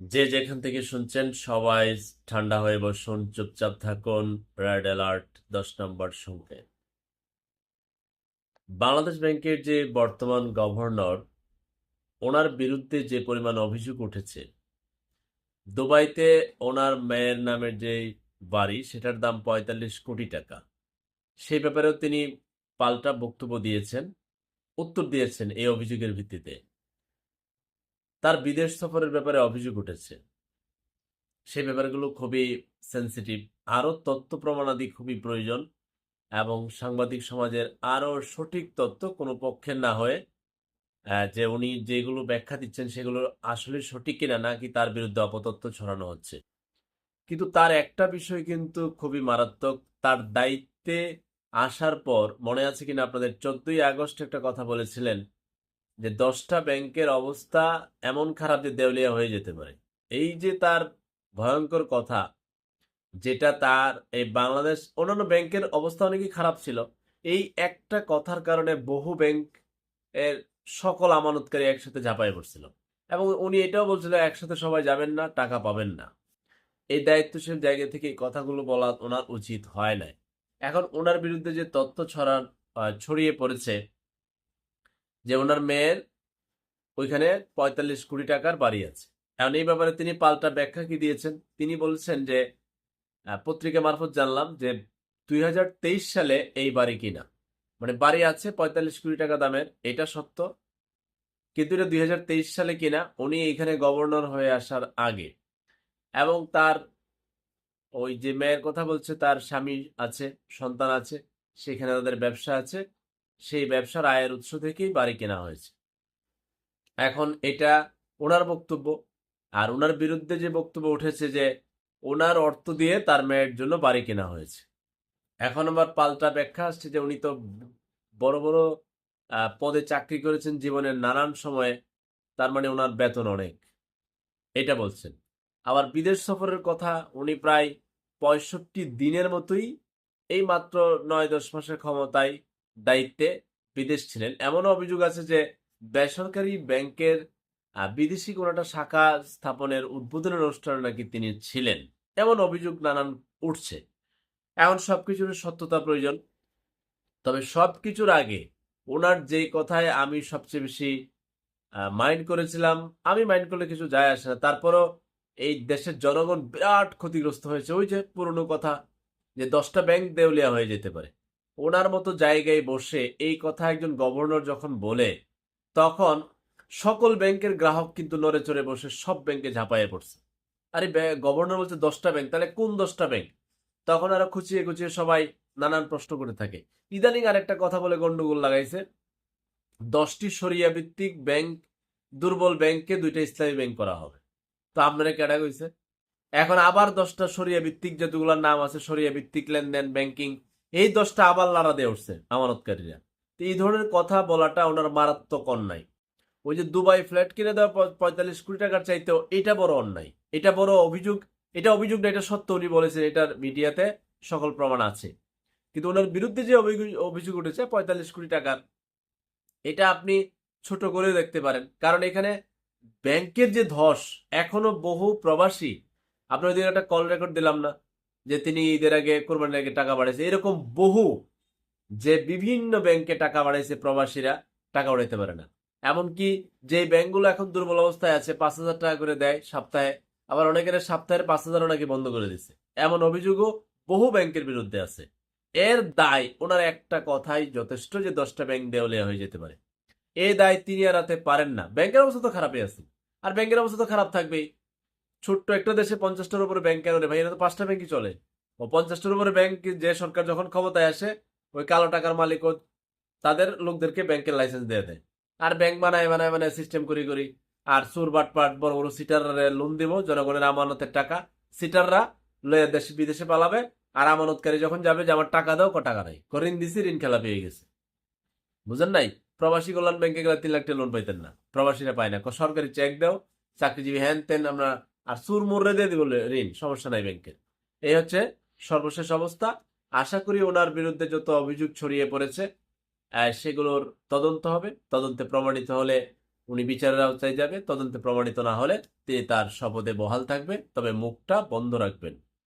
যে যেখান থেকে শুনছেন, সবাই ঠান্ডা হয়ে বসুন, চুপচাপ থাকুন। রেড অ্যালার্ট দশ নম্বর সঙ্গে বাংলাদেশ ব্যাংকের যে বর্তমান গভর্নর, ওনার বিরুদ্ধে যে পরিমাণ অভিযোগ উঠেছে, দুবাইতে ওনার মেয়ের নামের যে বাড়ি, সেটার দাম পঁয়তাল্লিশ কোটি টাকা। সেই ব্যাপারেও তিনি পাল্টা বক্তব্য দিয়েছেন, উত্তর দিয়েছেন এই অভিযোগের ভিত্তিতে। তার বিদেশ সফরের ব্যাপারে অভিযোগ উঠেছে। সেই ব্যাপারগুলো খুবই সেন্সিটিভ আরও তথ্য প্রমাণাদি খুবই প্রয়োজন এবং সাংবাদিক সমাজের আরও সঠিক তথ্য কোনো পক্ষের না হয়ে যে উনি যেগুলো ব্যাখ্যা দিচ্ছেন সেগুলো আসলে সঠিক কিনা নাকি তার বিরুদ্ধে অপতথ্য ছড়ানো হচ্ছে। কিন্তু তার একটা বিষয় কিন্তু খুবই মারাত্মক, তার দায়িত্বে আসার পর, মনে আছে কিনা আপনাদের, চোদ্দই আগস্ট একটা কথা বলেছিলেন যে দশটা ব্যাংকের অবস্থা এমন খারাপ যে দেউলিয়া হয়ে যেতে পারে। এই যে তার ভয়ঙ্কর কথা যেটা তার এই বাংলাদেশ অন্যান্য ব্যাংকের অবস্থা অনেকই খারাপ ছিল এই একটা কথার কারণে বহু ব্যাংক এর সকল আমানতকারী একসাথে ঝাঁপায় পড়ছিল। এবং উনি এটাও বলছিল একসাথে সবাই যাবেন না টাকা পাবেন না। এই দায়িত্বশীল জায়গা থেকে এই কথাগুলো বলা ওনার উচিত হয় নাই। এখন ওনার বিরুদ্ধে যে তথ্য আহ, ছড়িয়ে পড়েছে যে ওনার মেয়ের ওইখানে পঁয়তাল্লিশ কোটি টাকার বাড়ি আছে। এখন এই ব্যাপারে তিনি পাল্টা ব্যাখ্যা কি দিয়েছেন? তিনি বলছেন যে পত্রিকা মারফত জানলাম যে দুই হাজার তেইশ সালে এই বাড়ি কিনা। মানে বাড়ি আছে পঁয়তাল্লিশ কোটি টাকা দামের, এটা সত্য। কিন্তু এটা দুই হাজার তেইশ সালে কিনা, উনি এখানে গভর্নর হয়ে আসার আগে। এবং তার ওই যে মেয়ের কথা বলছে, তার স্বামী আছে, সন্তান আছে, সেখানে তাদের ব্যবসা আছে। সেই ব্যবসার আয়ের উৎস থেকেই বাড়ি কেনা হয়েছে। এখন এটা ওনার বক্তব্য। আর ওনার বিরুদ্ধে যে বক্তব্য উঠেছে যে ওনার অর্থ দিয়ে তার মেয়ের জন্য বাড়ি কেনা হয়েছে। এখন আবার পাল্টা ব্যাখ্যা আসছে যে উনি তো বড় বড় পদে চাকরি করেছেন জীবনের নানান সময়ে, তার মানে ওনার বেতন অনেক। এটা বলছেন। আবার বিদেশ সফরের কথা উনি প্রায় পঁয়ষট্টি দিনের মতোই, এই মাত্র নয় দশ মাসের ক্ষমতায় দায়িত্বে বিদেশ ছিলেন। এমনও অভিযোগ আছে যে বেসরকারি ব্যাংকের বিদেশি কোনো একটা শাখা স্থাপনের উদ্বোধনের অনুষ্ঠানে নাকি তিনি ছিলেন। এমন অভিযোগ নানান উঠছে। এখন সবকিছুর সত্যতা প্রয়োজন। তবে সবকিছুর আগে ওনার যেই কথায় আমি সবচেয়ে বেশি মাইন্ড করেছিলাম, আমি মাইন্ড করলে কিছু যায় আসে না। তারপরও এই দেশের জনগণ বিরাট ক্ষতিগ্রস্ত হয়েছে। ওই যে পুরনো কথা যে দশটা ব্যাংক দেউলিয়া হয়ে যেতে পারে। ওনার মতো জায়গায় বসে এই কথা একজন গভর্নর যখন বলে, তখন সকল ব্যাংকের গ্রাহক কিন্তু নড়ে চড়ে বসে সব ব্যাংকে ঝাঁপাইয়ে পড়ছে। আরে গভর্নর বলছে দশটা ব্যাংক, তাহলে কোন দশটা ব্যাংক? তখন আরও খুচিয়ে খুচিয়ে সবাই নানান প্রশ্ন করে থাকে। ইদানিং আর একটা কথা বলে গন্ডগোল লাগাইছে। দশটি সরিয়া ভিত্তিক ব্যাংক, দুর্বল ব্যাংককে দুইটা ইসলামী ব্যাংক করা হবে। তো আপনারা কেডা কইছে? এখন আবার দশটা সরিয়া ভিত্তিক যেগুলোর নাম আছে, সরিয়া ভিত্তিক লেনদেন, ব্যাংকিং এই দশটা আবার লাড়া দিয়ে উঠছে আমানতকারীরা। তো এই ধরনের কথা বলাটা ওনার মারাত্মক অন্যায়। ওই যে দুবাই ফ্ল্যাট কিনে দেওয়া পঁয়তাল্লিশ কোটি টাকার চাইতেও এটা বড় অন্যায়। এটা বড় অভিযোগ, এটা অভিযোগ না, এটা সত্য উনি বলেছেন, এটার মিডিয়াতে সকল প্রমাণ আছে। কিন্তু ওনার বিরুদ্ধে যে অভিযোগ উঠেছে পঁয়তাল্লিশ কোটি টাকার, এটা আপনি ছোট করে দেখতে পারেন। কারণ এখানে ব্যাংকের যে ধস, এখনও বহু প্রবাসী, আপনার ওইদিন একটা কল রেকর্ড দিলাম না যে তিনি ঈদের আগে কোরবানির আগে টাকা বাড়াইছে। এরকম বহু যে বিভিন্ন ব্যাংকে টাকা বাড়াইছে প্রবাসীরা টাকা উঠাইতে পারে না। এমনকি যে ব্যাংকগুলো এখন দুর্বল অবস্থায় আছে, পাঁচ হাজার টাকা করে দেয় সপ্তাহে, আবার অনেকের সপ্তাহের পাঁচ হাজারও নাকি বন্ধ করে দিচ্ছে। এমন অভিযোগও বহু ব্যাংকের বিরুদ্ধে আছে। এর দায় ওনার একটা কথাই যথেষ্ট যে দশটা ব্যাংক দেওয়ালিয়া হয়ে যেতে পারে। এই দায় তিনি এড়াতে পারেন না। ব্যাংকের অবস্থা তো খারাপই আছে। আর ব্যাংকের অবস্থা তো খারাপ থাকবেই। ছোট্ট একটা দেশে পঞ্চাশটার উপরে ব্যাংক কেন ভাই? এটা তো পাঁচটা ব্যাংকই চলে। ও পঞ্চাশটার উপরে ব্যাংক যে সরকার যখন ক্ষমতায় আসে, ওই কালো টাকার মালিক তাদের লোকদেরকে ব্যাংকের লাইসেন্স দিয়ে দেয়। আর ব্যাংক বানায় বানায় বানায় সিস্টেম করি করি। আর সুর বাটপাট বড় বড় সিটাররা লোন দিব, জনগণের আমানতের টাকা। সিটাররা লয়ে দেশে বিদেশে পালাবে, আর আমানতকারী যখন যাবে যে, আমার টাকা দাও, ক টাকা নাই? ঋণ দিছি ঋণ খেলা পেয়ে গেছে। বুঝেন নাই? প্রবাসী কল্যাণ ব্যাংকে গেলে তিন লাখ টাকা লোন পাইতেন না। প্রবাসীরা পায় না। সরকারি চেক দাও, চাকরিজীবী হ্যান তেন আমরা আর সুর মুর্রে দিয়ে দিব ঋণ, সমস্যা নাই ব্যাংকের। এই হচ্ছে সর্বশেষ অবস্থা। আশা করি ওনার বিরুদ্ধে যত অভিযোগ ছড়িয়ে পড়েছে সেগুলোর তদন্ত হবে। তদন্তে প্রমাণিত হলে উনি বিচারের আওতায় যাবে। তদন্তে প্রমাণিত না হলে তিনি তার শপথে বহাল থাকবে তবে মুখটা বন্ধ রাখবেন।